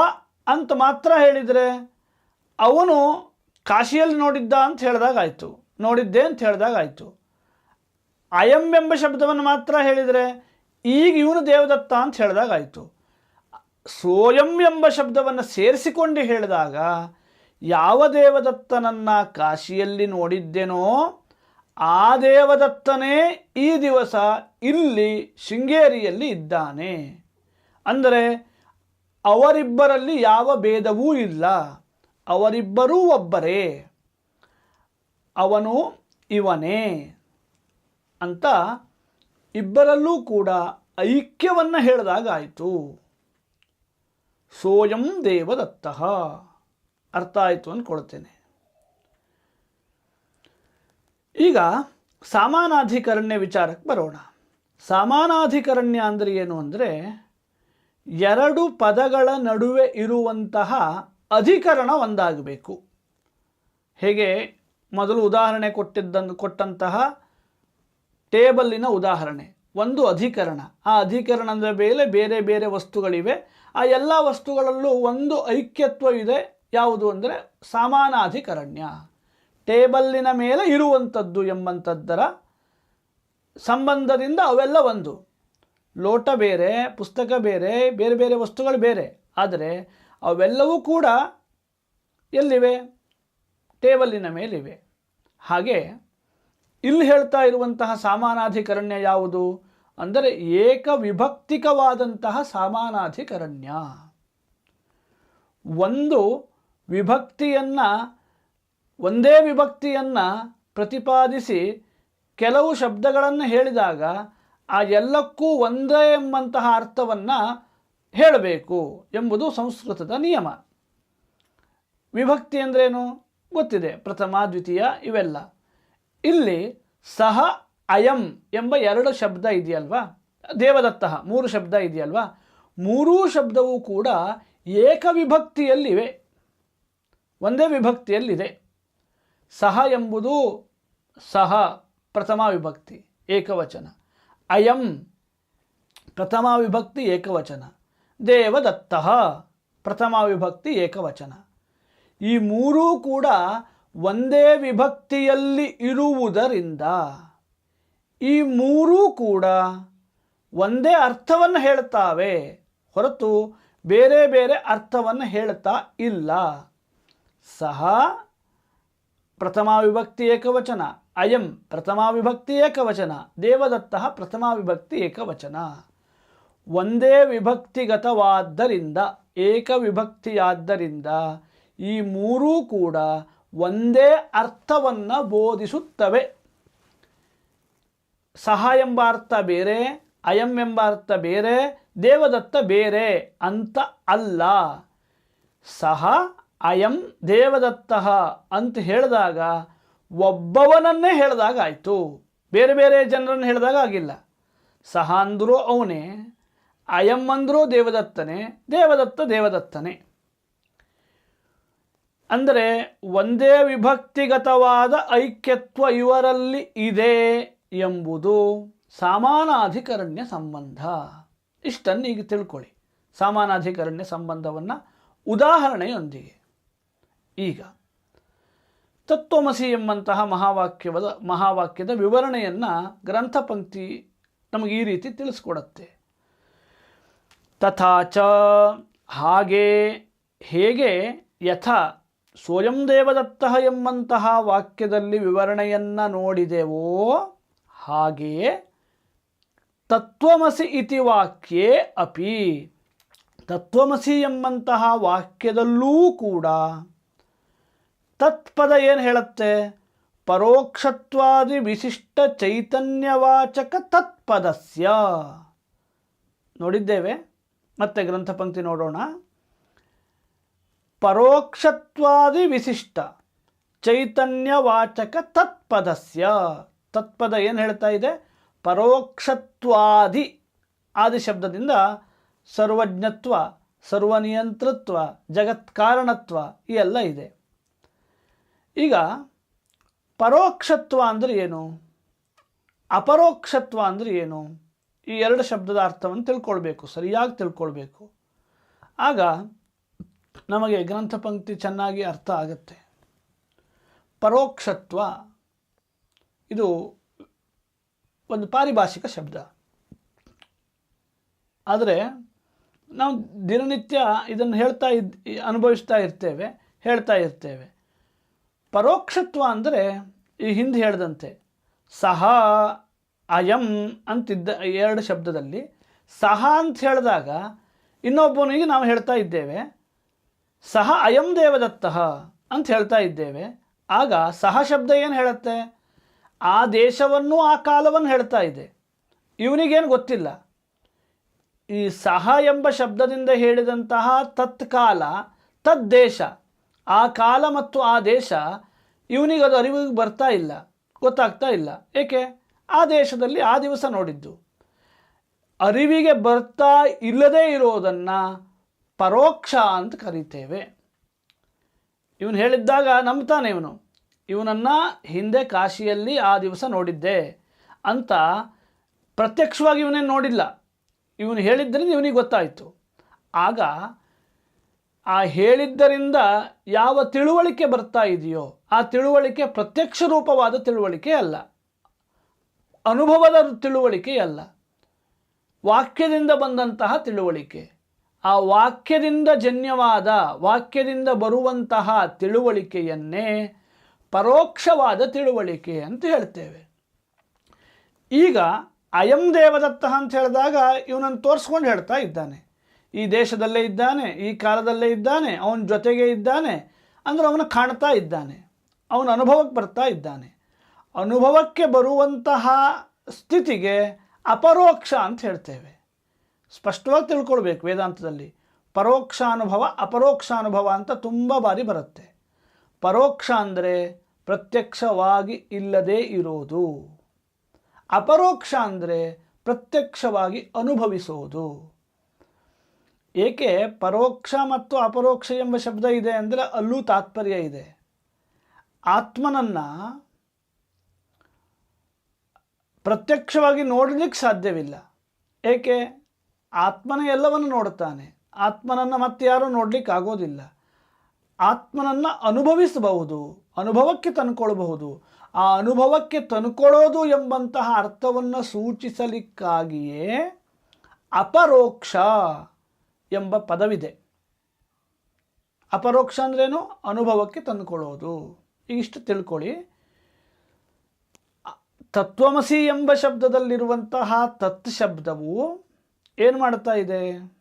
ಅಂತ ಮಾತ್ರ ಹೇಳಿದರೆ ಅವನು ಕಾಶಿಯಲ್ಲಿ ನೋಡಿದ್ದ ಅಂತ ಹೇಳಿದಾಗ ಆಯಿತು. ನೋಡಿದ್ದೆ ಅಂತ ಹೇಳಿದಾಗ ಆಯಿತು. ಅಯಂ ಎಂಬ ಶಬ್ದವನ್ನು ಮಾತ್ರ ಹೇಳಿದರೆ ಈಗ ಇವನು ದೇವದತ್ತ ಅಂತ ಹೇಳಿದಾಗ ಆಯಿತು ಸೋಯಂ ಎಂಬ ಶಬ್ದವನ್ನು ಸೇರಿಸಿಕೊಂಡು ಹೇಳಿದಾಗ ಯಾವ ದೇವದತ್ತನನ್ನು ಕಾಶಿಯಲ್ಲಿ ನೋಡಿದ್ದೇನೋ ಆ ದೇವದತ್ತನೇ ಈ ದಿವಸ ಇಲ್ಲಿ ಶೃಂಗೇರಿಯಲ್ಲಿ ಇದ್ದಾನೆ. ಅಂದರೆ ಅವರಿಬ್ಬರಲ್ಲಿ ಯಾವ ಭೇದವೂ ಇಲ್ಲ. ಅವರಿಬ್ಬರೂ ಒಬ್ಬರೇ. ಅವನು ಇವನೇ. ಅಂತ ಇಬ್ಬರಲ್ಲೂ ಕೂಡ ಐಕ್ಯವನ್ನು ಹೇಳಿದಾಗ ಆಯಿತು ಸೋಯಂ ದೇವದತ್ತ. ಅರ್ಥ ಆಯಿತು ಅಂದ್ಕೊಳ್ತೇನೆ ಈಗ ಸಾಮಾನಾಧಿಕರಣ್ಯ ವಿಚಾರಕ್ಕೆ ಬರೋಣ. ಸಾಮಾನಾಧಿಕರಣ್ಯ ಅಂದರೆ ಏನು ಅಂದರೆ ಎರಡು ಪದಗಳ ನಡುವೆ ಇರುವಂತಹ ಅಧಿಕರಣ ಒಂದಾಗಬೇಕು. ಹೇಗೆ? ಮೊದಲು ಉದಾಹರಣೆ ಕೊಟ್ಟಿದ್ದಂದು ಕೊಟ್ಟಂತಹ ಟೇಬಲ್ಲಿನ ಉದಾಹರಣೆ, ಒಂದು ಅಧಿಕರಣ. ಆ ಅಧಿಕರಣದ ಮೇಲೆ ಬೇರೆ ಬೇರೆ ವಸ್ತುಗಳಿವೆ. ಆ ಎಲ್ಲ ವಸ್ತುಗಳಲ್ಲೂ ಒಂದು ಐಕ್ಯತ್ವ ಇದೆ. ಯಾವುದು ಅಂದರೆ ಸಮಾನಾಧಿಕರಣ್ಯ. ಟೇಬಲ್ಲಿನ ಮೇಲೆ ಇರುವಂಥದ್ದು ಎಂಬಂಥದ್ದರ ಸಂಬಂಧದಿಂದ ಅವೆಲ್ಲ ಒಂದು. ಲೋಟ ಬೇರೆ, ಪುಸ್ತಕ ಬೇರೆ ಬೇರೆ ಬೇರೆ ವಸ್ತುಗಳು ಬೇರೆ. ಆದರೆ ಅವೆಲ್ಲವೂ ಕೂಡ ಎಲ್ಲಿವೆ? ಟೇಬಲ್ಲಿನ ಮೇಲಿವೆ. ಹಾಗೆ ಇಲ್ಲಿ ಹೇಳ್ತಾ ಇರುವಂತಹ ಸಾಮಾನಾಧಿಕರಣ್ಯ ಯಾವುದು? ಅಂದರೆ ಏಕವಿಭಕ್ತಿಕವಾದಂತಹ ಸಾಮಾನಾಧಿಕರಣ್ಯ. ಒಂದು ವಿಭಕ್ತಿಯನ್ನು, ಒಂದೇ ವಿಭಕ್ತಿಯನ್ನು ಪ್ರತಿಪಾದಿಸಿ ಕೆಲವು ಶಬ್ದಗಳನ್ನು ಹೇಳಿದಾಗ ಆ ಎಲ್ಲಕ್ಕೂ ಒಂದೇ ಎಂಬಂತಹ ಅರ್ಥವನ್ನು ಹೇಳಬೇಕು ಎಂಬುದು ಸಂಸ್ಕೃತದ ನಿಯಮ. ವಿಭಕ್ತಿ ಅಂದ್ರೇನು? ಗೊತ್ತಿದೆ. ಪ್ರಥಮ, ದ್ವಿತೀಯ, ಇವೆಲ್ಲ. ಇಲ್ಲಿ ಸಹ ಅಯಂ ಎಂಬ ಎರಡು ಶಬ್ದ ಇದೆಯಲ್ವಾ? ದೇವದತ್ತ ಮೂರು ಶಬ್ದ ಇದೆಯಲ್ವಾ? ಮೂರೂ ಶಬ್ದವೂ ಕೂಡ ಏಕವಿಭಕ್ತಿಯಲ್ಲಿವೆ. ಒಂದೇ ವಿಭಕ್ತಿಯಲ್ಲಿದೆ. ಸಹ ಎಂಬುದು ಸಹ ಪ್ರಥಮ ವಿಭಕ್ತಿ, ಏಕವಚನ. ಅಯಂ ಪ್ರಥಮ ವಿಭಕ್ತಿ, ಏಕವಚನ. ದೇವದತ್ತ ಪ್ರಥಮ ವಿಭಕ್ತಿ, ಏಕವಚನ. ಈ ಮೂರೂ ಕೂಡ ಒಂದೇ ವಿಭಕ್ತಿಯಲ್ಲಿ ಇರುವುದರಿಂದ ಈ ಮೂರೂ ಕೂಡ ಒಂದೇ ಅರ್ಥವನ್ನು ಹೇಳ್ತಾವೆ. ಹೊರತು ಬೇರೆ ಬೇರೆ ಅರ್ಥವನ್ನು ಹೇಳ್ತಾ ಇಲ್ಲ. ಸಹ ಪ್ರಥಮ ವಿಭಕ್ತಿ ಏಕವಚನ, ಅಯಂ ಪ್ರಥಮ ವಿಭಕ್ತಿ ಏಕವಚನ, ದೇವದತ್ತ ಪ್ರಥಮ ವಿಭಕ್ತಿ ಏಕವಚನ. ಒಂದೇ ವಿಭಕ್ತಿಗತವಾದ್ದರಿಂದ ಏಕವಿಭಕ್ತಿಯಾದ್ದರಿಂದ ಈ ಮೂರೂ ಕೂಡ ಒಂದೇ ಅರ್ಥವನ್ನು ಬೋಧಿಸುತ್ತವೆ. ಸಹ ಎಂಬ ಅರ್ಥ ಬೇರೆ, ಅಯಂ ಎಂಬ ಅರ್ಥ ಬೇರೆ, ದೇವದತ್ತ ಬೇರೆ ಅಂತ ಅಲ್ಲ. ಸಹ, ಅಯಂ, ದೇವದತ್ತ ಅಂತ ಹೇಳಿದಾಗ ಒಬ್ಬವನನ್ನೇ ಹೇಳಿದಾಗ ಆಯಿತು. ಬೇರೆ ಬೇರೆ ಜನರನ್ನು ಹೇಳಿದಾಗ ಆಗಿಲ್ಲ. ಸಹ ಅಂದರೂ ಅವನೇ, ಅಯಂ ಅಂದರೂ ದೇವದತ್ತನೇ, ದೇವದತ್ತ ದೇವದತ್ತನೇ. ಅಂದರೆ ಒಂದೇ ವಿಭಕ್ತಿಗತವಾದ ಐಕ್ಯತ್ವ ಇವರಲ್ಲಿ ಇದೆ ಎಂಬುದು ಸಮಾನಾಧಿಕರಣ್ಯ ಸಂಬಂಧ. ಇಷ್ಟನ್ನು ಈಗ ತಿಳ್ಕೊಳ್ಳಿ. ಸಮಾನಾಧಿಕರಣ್ಯ ಸಂಬಂಧವನ್ನು ಉದಾಹರಣೆಯೊಂದಿಗೆ. ಈಗ ತತ್ವಮಸಿ ಎಂಬಂತಹ ಮಹಾವಾಕ್ಯವದ ಮಹಾವಾಕ್ಯದ ವಿವರಣೆಯನ್ನು ಗ್ರಂಥಪಂಕ್ತಿ ನಮಗೆ ಈ ರೀತಿ ತಿಳಿಸ್ಕೊಡತ್ತೆ. ತಥಾಚ ಹಾಗೆ ಹೇಗೆ ಯಥ ಸ್ವಯಂ ದೇವದತ್ತ ಎಂಬಂತಹ ವಾಕ್ಯದಲ್ಲಿ ವಿವರಣೆಯನ್ನು ನೋಡಿದೆವೋ ಹಾಗೆಯೇ ತತ್ವಮಸಿ ಇತಿ ವಾಕ್ಯೇ ಅಪಿ. ತತ್ವಮಸಿ ಎಂಬಂತಹ ವಾಕ್ಯದಲ್ಲೂ ಕೂಡ ತತ್ಪದ ಏನು ಹೇಳುತ್ತೆ? ಪರೋಕ್ಷತ್ವಾದಿ ವಿಶಿಷ್ಟ ಚೈತನ್ಯವಾಚಕ ತತ್ಪದಸ್ಯ. ನೋಡಿದ್ದೇವೆ. ಮತ್ತೆ ಗ್ರಂಥಪಂಕ್ತಿ ನೋಡೋಣ. ಪರೋಕ್ಷತ್ವಾದಿ ವಿಶಿಷ್ಟ ಚೈತನ್ಯವಾಚಕ ತತ್ಪದಸ್ಯ. ತತ್ಪದ ಏನು ಹೇಳ್ತಾ ಇದೆ? ಪರೋಕ್ಷತ್ವಾದಿ ಆದಿ ಶಬ್ದದಿಂದ ಸರ್ವಜ್ಞತ್ವ, ಸರ್ವನಿಯಂತೃತ್ವ, ಜಗತ್ಕಾರಣತ್ವ ಈ ಎಲ್ಲ ಇದೆ. ಈಗ ಪರೋಕ್ಷತ್ವ ಅಂದರೆ ಏನು? ಅಪರೋಕ್ಷತ್ವ ಅಂದರೆ ಏನು? ಈ ಎರಡು ಶಬ್ದದ ಅರ್ಥವನ್ನು ತಿಳ್ಕೊಳ್ಬೇಕು, ಸರಿಯಾಗಿ ತಿಳ್ಕೊಳ್ಬೇಕು. ಆಗ ನಮಗೆ ಗ್ರಂಥ ಪಂಕ್ತಿ ಚೆನ್ನಾಗಿ ಅರ್ಥ ಆಗುತ್ತೆ. ಪರೋಕ್ಷತ್ವ, ಇದು ಒಂದು ಪಾರಿಭಾಷಿಕ ಶಬ್ದ. ಆದರೆ, ನಾವು ದಿನನಿತ್ಯ ಇದನ್ನು ಹೇಳ್ತಾ ಇದ್, ಅನುಭವಿಸ್ತಾ ಇರ್ತೇವೆ, ಹೇಳ್ತಾ ಇರ್ತೇವೆ. ಪರೋಕ್ಷತ್ವ ಅಂದರೆ, ಈ ಹಿಂದೆ ಹೇಳಿದಂತೆ, ಸಹ, ಅಯಂ ಅಂತಿದ್ದ ಎರಡು ಶಬ್ದದಲ್ಲಿ, ಸಹ ಅಂತ ಹೇಳಿದಾಗ, ಇನ್ನೊಬ್ಬನಿಗೆ ನಾವು ಹೇಳ್ತಾ ಇದ್ದೇವೆ ಸಹ ಅಯಂ ದೇವದತ್ತಃ ಅಂತ ಹೇಳ್ತಾ ಇದ್ದೇವೆ. ಆಗ ಸಹ ಶಬ್ದ ಏನು ಹೇಳುತ್ತೆ? ಆ ದೇಶವನ್ನು ಆ ಕಾಲವನ್ನು ಹೇಳ್ತಾ ಇದೆ. ಇವನಿಗೇನು ಗೊತ್ತಿಲ್ಲ. ಈ ಸಹ ಎಂಬ ಶಬ್ದದಿಂದ ಹೇಳಿದಂತಹ ತತ್ಕಾಲ, ತದ್ದೇಶ, ಆ ಕಾಲ ಮತ್ತು ಆ ದೇಶ ಇವನಿಗೆ ಅದು ಅರಿವಿಗೆ ಬರ್ತಾ ಇಲ್ಲ, ಗೊತ್ತಾಗ್ತಾ ಇಲ್ಲ. ಏಕೆ? ಆ ದೇಶದಲ್ಲಿ ಆ ದಿವಸ ನೋಡಿದ್ದು. ಅರಿವಿಗೆ ಬರ್ತಾ ಇಲ್ಲದೇ ಇರೋದನ್ನು ಪರೋಕ್ಷ ಅಂತ ಕರೀತೇವೆ. ಇವನು ಹೇಳಿದ್ದಾಗ ನಂಬ್ತಾನೆ ಇವನು. ಇವನನ್ನು ಹಿಂದೆ ಕಾಶಿಯಲ್ಲಿ ಆ ದಿವಸ ನೋಡಿದ್ದೆ ಅಂತ ಪ್ರತ್ಯಕ್ಷವಾಗಿ ಇವನೇನು ನೋಡಿಲ್ಲ. ಇವನು ಹೇಳಿದ್ದರಿಂದ ಇವನಿಗೆ ಗೊತ್ತಾಯಿತು. ಆಗ ಆ ಹೇಳಿದ್ದರಿಂದ ಯಾವ ತಿಳುವಳಿಕೆ ಬರ್ತಾ ಇದೆಯೋ ಆ ತಿಳುವಳಿಕೆ ಪ್ರತ್ಯಕ್ಷ ರೂಪವಾದ ತಿಳುವಳಿಕೆ ಅಲ್ಲ. ಅನುಭವದ ತಿಳುವಳಿಕೆ ಅಲ್ಲ. ವಾಕ್ಯದಿಂದ ಬಂದಂತಹ ತಿಳುವಳಿಕೆ. ಆ ವಾಕ್ಯದಿಂದ ಜನ್ಯವಾದ, ವಾಕ್ಯದಿಂದ ಬರುವಂತಹ ತಿಳುವಳಿಕೆಯನ್ನೇ ಪರೋಕ್ಷವಾದ ತಿಳುವಳಿಕೆ ಅಂತ ಹೇಳ್ತೇವೆ. ಈಗ ಅಯಂ ದೇವದತ್ತ ಅಂತ ಹೇಳಿದಾಗ ಇವನನ್ನು ತೋರಿಸ್ಕೊಂಡು ಹೇಳ್ತಾ ಇದ್ದಾನೆ. ಈ ದೇಶದಲ್ಲೇ ಇದ್ದಾನೆ, ಈ ಕಾಲದಲ್ಲೇ ಇದ್ದಾನೆ, ಅವನ ಜೊತೆಗೆ ಇದ್ದಾನೆ, ಅಂದರೆ ಅವನು ಕಾಣ್ತಾ ಇದ್ದಾನೆ, ಅವನ ಅನುಭವಕ್ಕೆ ಬರ್ತಾ ಇದ್ದಾನೆ. ಅನುಭವಕ್ಕೆ ಬರುವಂತಹ ಸ್ಥಿತಿಗೆ ಅಪರೋಕ್ಷ ಅಂತ ಹೇಳ್ತೇವೆ. ಸ್ಪಷ್ಟವಾಗಿ ತಿಳ್ಕೊಳ್ಬೇಕು ವೇದಾಂತದಲ್ಲಿ. ಪರೋಕ್ಷಾನುಭವ, ಅಪರೋಕ್ಷಾನುಭವ ಅಂತ ತುಂಬ ಬಾರಿ ಬರುತ್ತೆ. ಪರೋಕ್ಷ ಅಂದರೆ ಪ್ರತ್ಯಕ್ಷವಾಗಿ ಇಲ್ಲದೇ ಇರೋದು. ಅಪರೋಕ್ಷ ಅಂದರೆ ಪ್ರತ್ಯಕ್ಷವಾಗಿ ಅನುಭವಿಸೋದು. ಏಕೆ ಪರೋಕ್ಷ ಮತ್ತು ಅಪರೋಕ್ಷ ಎಂಬ ಶಬ್ದ ಇದೆ ಅಂದರೆ ಅಲ್ಲೂ ತಾತ್ಪರ್ಯ ಇದೆ. ಆತ್ಮನನ್ನು ಪ್ರತ್ಯಕ್ಷವಾಗಿ ನೋಡಲಿಕ್ಕೆ ಸಾಧ್ಯವಿಲ್ಲ. ಏಕೆ? ಆತ್ಮನ ಎಲ್ಲವನ್ನು ನೋಡುತ್ತಾನೆ. ಆತ್ಮನನ್ನು ಮತ್ತೆ ಯಾರು ನೋಡಲಿಕ್ಕೆ ಆಗೋದಿಲ್ಲ ಆತ್ಮನನ್ನು ಅನುಭವಿಸಬಹುದು, ಅನುಭವಕ್ಕೆ ತಂದುಕೊಳ್ಳಬಹುದು ಆ ಅನುಭವಕ್ಕೆ ತಂದುಕೊಳ್ಳೋದು ಎಂಬಂತಹ ಅರ್ಥವನ್ನು ಸೂಚಿಸಲಿಕ್ಕಾಗಿಯೇ ಅಪರೋಕ್ಷ ಎಂಬ ಪದವಿದೆ. ಅಪರೋಕ್ಷ ಅಂದ್ರೇನು? ಅನುಭವಕ್ಕೆ ತಂದುಕೊಳ್ಳೋದು ಇಷ್ಟು ತಿಳ್ಕೊಳ್ಳಿ. ತತ್ವಮಸಿ ಎಂಬ ಶಬ್ದದಲ್ಲಿರುವಂತಹ ತತ್ ಶಬ್ದವು ಏನು ಮಾಡ್ತಾ ಇದೆ?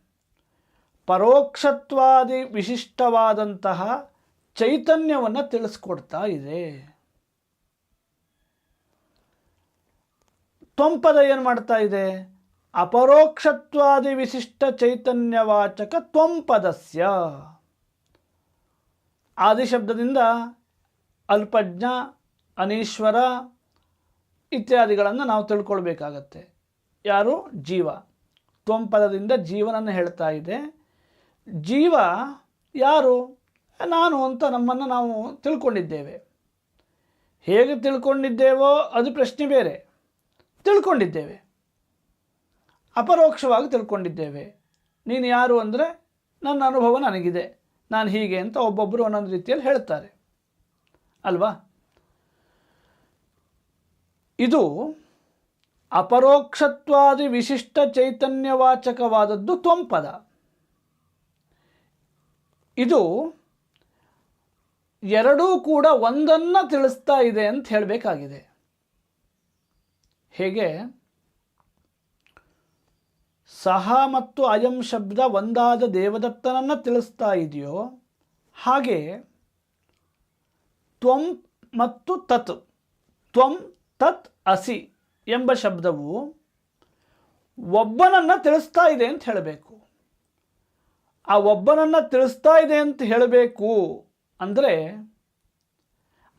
ಪರೋಕ್ಷತ್ವಾದಿ ವಿಶಿಷ್ಟವಾದಂತಹ ಚೈತನ್ಯವನ್ನು ತಿಳಿಸ್ಕೊಡ್ತಾ ಇದೆ. ತ್ವಂಪದ ಏನು ಮಾಡ್ತಾ ಇದೆ? ಅಪರೋಕ್ಷತ್ವಾದಿ ವಿಶಿಷ್ಟ ಚೈತನ್ಯವಾಚಕ ತ್ವಂಪದಸ್ಯ. ಆದಿಶಬ್ದದಿಂದ ಅಲ್ಪಜ್ಞ, ಅನೀಶ್ವರ ಇತ್ಯಾದಿಗಳನ್ನು ನಾವು ತಿಳ್ಕೊಳ್ಬೇಕಾಗತ್ತೆ. ಯಾರು? ಜೀವ. ತ್ವಂಪದದಿಂದ ಜೀವನನ್ನು ಹೇಳ್ತಾ ಇದೆ. ಜೀವ ಯಾರು? ನಾನು ಅಂತ ನಮ್ಮನ್ನು ನಾವು ತಿಳ್ಕೊಂಡಿದ್ದೇವೆ. ಹೇಗೆ ತಿಳ್ಕೊಂಡಿದ್ದೇವೋ ಅದು ಪ್ರಶ್ನೆ ಬೇರೆ. ತಿಳ್ಕೊಂಡಿದ್ದೇವೆ. ಅಪರೋಕ್ಷವಾಗಿ ತಿಳ್ಕೊಂಡಿದ್ದೇವೆ. ನೀನು ಯಾರು ಅಂದರೆ ನನ್ನ ಅನುಭವ ನನಗಿದೆ. ನಾನು ಹೀಗೆ ಅಂತ ಒಬ್ಬೊಬ್ಬರು ಒಂದೊಂದು ರೀತಿಯಲ್ಲಿ ಹೇಳ್ತಾರೆ. ಅಲ್ವಾ? ಇದು ಅಪರೋಕ್ಷತ್ವಾದಿ ವಿಶಿಷ್ಟ ಚೈತನ್ಯವಾಚಕವಾದದ್ದು ತ್ವಂಪದ. ಇದು ಎರಡೂ ಕೂಡ ಒಂದನ್ನು ತಿಳಿಸ್ತಾ ಇದೆ ಅಂತ ಹೇಳಬೇಕಾಗಿದೆ. ಹೇಗೆ? ಸಹ ಮತ್ತು ಅಯಂ ಶಬ್ದ ಒಂದಾದ ದೇವದತ್ತನನ್ನು ತಿಳಿಸ್ತಾ ಇದೆಯೋ ಹಾಗೆ ತ್ವಂ ಮತ್ತು ತತ್, ತ್ವಂ ತತ್ ಅಸಿ. ಎಂಬ ಶಬ್ದವು ಒಬ್ಬನನ್ನು ತಿಳಿಸ್ತಾ ಇದೆ ಅಂತ ಹೇಳಬೇಕು. ಆ ಒಬ್ಬನನ್ನು ತಿಳಿಸ್ತಾ ಇದೆ ಅಂತ ಹೇಳಬೇಕು ಅಂದರೆ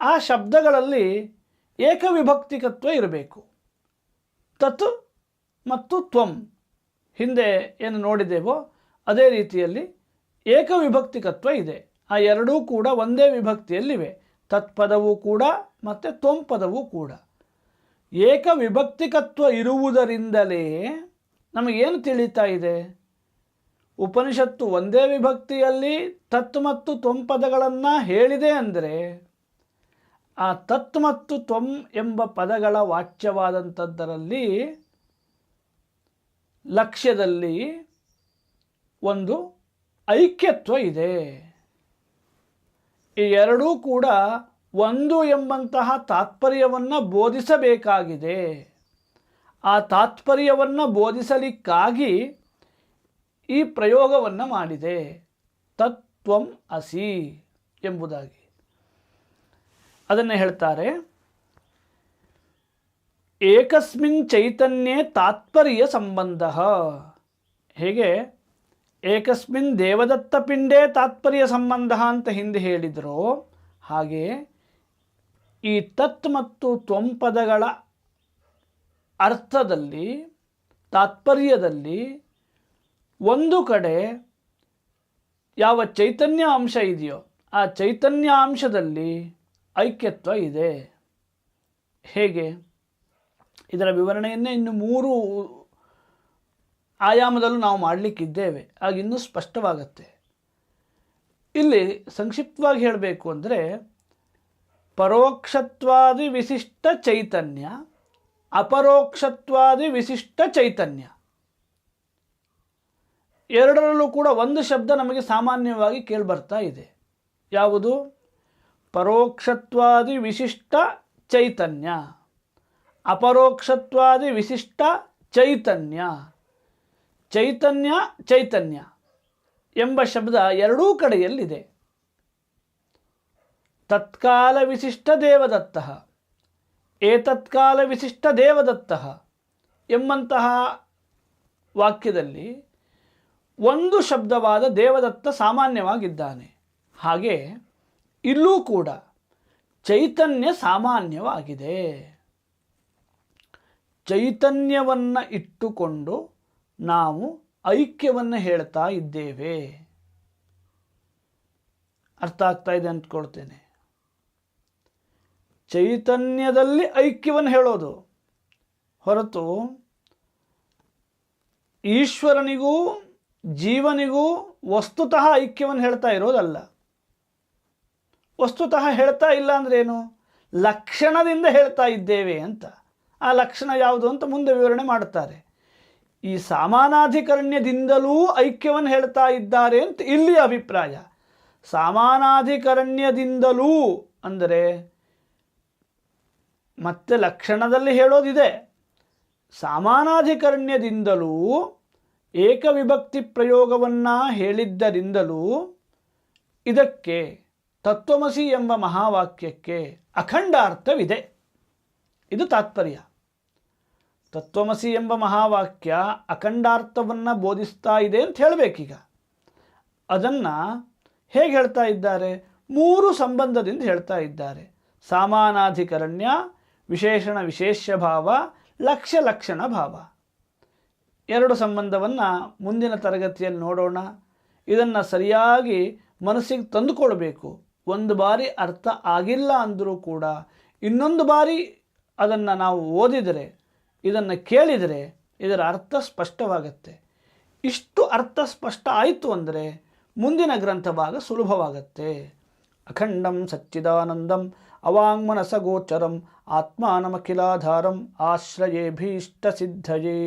ಆ ಶಬ್ದಗಳಲ್ಲಿ ಏಕವಿಭಕ್ತಿಕತ್ವ ಇರಬೇಕು. ತತ್ ಮತ್ತು ತ್ವಂ. ಹಿಂದೆ ಏನು ನೋಡಿದೆವೋ ಅದೇ ರೀತಿಯಲ್ಲಿ ಏಕವಿಭಕ್ತಿಕತ್ವ ಇದೆ. ಆ ಎರಡೂ ಕೂಡ ಒಂದೇ ವಿಭಕ್ತಿಯಲ್ಲಿವೆ. ತತ್ಪದವೂ ಕೂಡ ಮತ್ತು ತ್ವಂಪದವೂ ಕೂಡ. ಏಕವಿಭಕ್ತಿಕತ್ವ ಇರುವುದರಿಂದಲೇ ನಮಗೇನು ತಿಳಿತಾ ಇದೆ? ಉಪನಿಷತ್ತು ಒಂದೇ ವಿಭಕ್ತಿಯಲ್ಲಿ ತತ್ ಮತ್ತು ತ್ವಂಪದಗಳನ್ನು ಹೇಳಿದೆ ಅಂದರೆ ಆ ತತ್ ಮತ್ತು ತ್ವಂ ಎಂಬ ಪದಗಳ ವಾಚ್ಯವಾದಂಥದ್ದರಲ್ಲಿ ಲಕ್ಷ್ಯದಲ್ಲಿ ಒಂದು ಐಕ್ಯತ್ವ ಇದೆ. ಈ ಎರಡೂ ಕೂಡ ಒಂದು ಎಂಬಂತಹ ತಾತ್ಪರ್ಯವನ್ನು ಬೋಧಿಸಬೇಕಾಗಿದೆ. ಆ ತಾತ್ಪರ್ಯವನ್ನು ಬೋಧಿಸಲಿಕ್ಕಾಗಿ ಈ ಪ್ರಯೋಗವನ್ನು ಮಾಡಿದೆ. ತತ್ವಂ ಅಸಿ ಎಂಬುದಾಗಿ. ಅದನ್ನು ಹೇಳ್ತಾರೆ, ಏಕಸ್ಮಿನ್ ಚೈತನ್ಯೇ ತಾತ್ಪರ್ಯ ಸಂಬಂಧ. ಹೇಗೆ? ಏಕಸ್ಮಿನ್ ದೇವದತ್ತ ಪಿಂಡೇ ತಾತ್ಪರ್ಯ ಸಂಬಂಧ ಅಂತ ಹಿಂದೆ ಹೇಳಿದರು ಹಾಗೆ ಈ ತತ್ ಮತ್ತು ತ್ವಂ ಪದಗಳ ಅರ್ಥದಲ್ಲಿ, ತಾತ್ಪರ್ಯದಲ್ಲಿ ಒಂದು ಕಡೆ ಯಾವ ಚೈತನ್ಯ ಅಂಶ ಇದೆಯೋ ಆ ಚೈತನ್ಯ ಅಂಶದಲ್ಲಿ ಐಕ್ಯತ್ವ ಇದೆ. ಹೇಗೆ? ಇದರ ವಿವರಣೆಯನ್ನೇ ಇನ್ನು ಮೂರು ಆಯಾಮದಲ್ಲೂ ನಾವು ಮಾಡಲಿಕ್ಕಿದ್ದೇವೆ. ಆಗ ಇನ್ನೂ ಸ್ಪಷ್ಟವಾಗತ್ತೆ. ಇಲ್ಲಿ ಸಂಕ್ಷಿಪ್ತವಾಗಿ ಹೇಳಬೇಕು ಅಂದರೆ ಪರೋಕ್ಷತ್ವಾದಿ ವಿಶಿಷ್ಟ ಚೈತನ್ಯ, ಅಪರೋಕ್ಷತ್ವಾದಿ ವಿಶಿಷ್ಟ ಚೈತನ್ಯ. ಎರಡರಲ್ಲೂ ಕೂಡ ಒಂದು ಶಬ್ದ ನಮಗೆ ಸಾಮಾನ್ಯವಾಗಿ ಕೇಳಿಬರ್ತಾ ಇದೆ. ಯಾವುದು? ಪರೋಕ್ಷತ್ವಾದಿ ವಿಶಿಷ್ಟ ಚೈತನ್ಯ, ಅಪರೋಕ್ಷತ್ವಾದಿ ವಿಶಿಷ್ಟ ಚೈತನ್ಯ. ಚೈತನ್ಯ ಚೈತನ್ಯ ಎಂಬ ಶಬ್ದ ಎರಡೂ ಕಡೆಯಲ್ಲಿದೆ. ತತ್ಕಾಲ ವಿಶಿಷ್ಟ ದೇವದತ್ತ ಏತತ್ಕಾಲ ವಿಶಿಷ್ಟ ದೇವದತ್ತ ಎಂಬಂತಹ ವಾಕ್ಯದಲ್ಲಿ ಒಂದು ಶಬ್ದವಾದ ದೇವದತ್ತ ಸಾಮಾನ್ಯವಾಗಿದ್ದಾನೆ. ಹಾಗೆ ಇಲ್ಲೂ ಕೂಡ ಚೈತನ್ಯ ಸಾಮಾನ್ಯವಾಗಿದೆ. ಚೈತನ್ಯವನ್ನು ಇಟ್ಟುಕೊಂಡು ನಾವು ಐಕ್ಯವನ್ನು ಹೇಳ್ತಾ ಇದ್ದೇವೆ. ಅರ್ಥ ಆಗ್ತಾ ಇದೆ ಅಂದ್ಕೊಳ್ತೇನೆ. ಚೈತನ್ಯದಲ್ಲಿ ಐಕ್ಯವನ್ನು ಹೇಳೋದು. ಹೊರತು ಈಶ್ವರನಿಗೂ ಜೀವನಿಗೂ ವಸ್ತುತಃ ಐಕ್ಯವನ್ನು ಹೇಳ್ತಾ ಇರೋದಲ್ಲ. ವಸ್ತುತಃ ಹೇಳ್ತಾ ಇಲ್ಲ ಅಂದ್ರೇನು ಲಕ್ಷಣದಿಂದ ಹೇಳ್ತಾ ಇದ್ದೇವೆ ಅಂತ. ಆ ಲಕ್ಷಣ ಯಾವುದು ಅಂತ ಮುಂದೆ ವಿವರಣೆ ಮಾಡುತ್ತಾರೆ. ಈ ಸಮಾನಾಧಿಕರಣ್ಯದಿಂದಲೂ ಐಕ್ಯವನ್ನು ಹೇಳ್ತಾ ಇದ್ದಾರೆ ಅಂತ ಇಲ್ಲಿ ಅಭಿಪ್ರಾಯ. ಸಮಾನಾಧಿಕರಣ್ಯದಿಂದಲೂ ಅಂದರೆ ಮತ್ತೆ ಲಕ್ಷಣದಲ್ಲಿ ಹೇಳೋದಿದೆ. ಸಮಾನಾಧಿಕರಣ್ಯದಿಂದಲೂ, ಏಕವಿಭಕ್ತಿ ಪ್ರಯೋಗವನ್ನು ಹೇಳಿದ್ದರಿಂದಲೂ ಇದಕ್ಕೆ ತತ್ವಮಸಿ ಎಂಬ ಮಹಾವಾಕ್ಯಕ್ಕೆ ಅಖಂಡಾರ್ಥವಿದೆ. ಇದು ತಾತ್ಪರ್ಯ. ತತ್ವಮಸಿ ಎಂಬ ಮಹಾವಾಕ್ಯ ಅಖಂಡಾರ್ಥವನ್ನು ಬೋಧಿಸ್ತಾ ಇದೆ ಅಂತ ಹೇಳಬೇಕೀಗ. ಅದನ್ನು ಹೇಗೆ ಹೇಳ್ತಾ ಇದ್ದಾರೆ? ಮೂರು ಸಂಬಂಧದಿಂದ ಹೇಳ್ತಾ ಇದ್ದಾರೆ. ಸಾಮಾನಾಧಿಕರಣ್ಯ ವಿಶೇಷಣ ವಿಶೇಷ ಭಾವ, ಲಕ್ಷ ಲಕ್ಷಣ ಭಾವ. ಎರಡು ಸಂಬಂಧವನ್ನು ಮುಂದಿನ ತರಗತಿಯಲ್ಲಿ ನೋಡೋಣ. ಇದನ್ನು ಸರಿಯಾಗಿ ಮನಸ್ಸಿಗೆ ತಂದುಕೊಳ್ಬೇಕು. ಒಂದು ಬಾರಿ ಅರ್ಥ ಆಗಿಲ್ಲ ಅಂದರೂ ಕೂಡ ಇನ್ನೊಂದು ಬಾರಿ ಅದನ್ನು ನಾವು ಓದಿದರೆ, ಇದನ್ನು ಕೇಳಿದರೆ ಇದರ ಅರ್ಥ ಸ್ಪಷ್ಟವಾಗತ್ತೆ. ಇಷ್ಟು ಅರ್ಥ ಸ್ಪಷ್ಟ ಆಯಿತು ಅಂದರೆ ಮುಂದಿನ ಗ್ರಂಥ ಭಾಗ ಸುಲಭವಾಗತ್ತೆ. ಅಖಂಡಂ ಸಚ್ಚಿದಾನಂದಂ ಅವಾಂಗ್ಮನಸ ఆత్మానమఖిలాధారం ఆశ్రయేభీష్టసిద్ధయే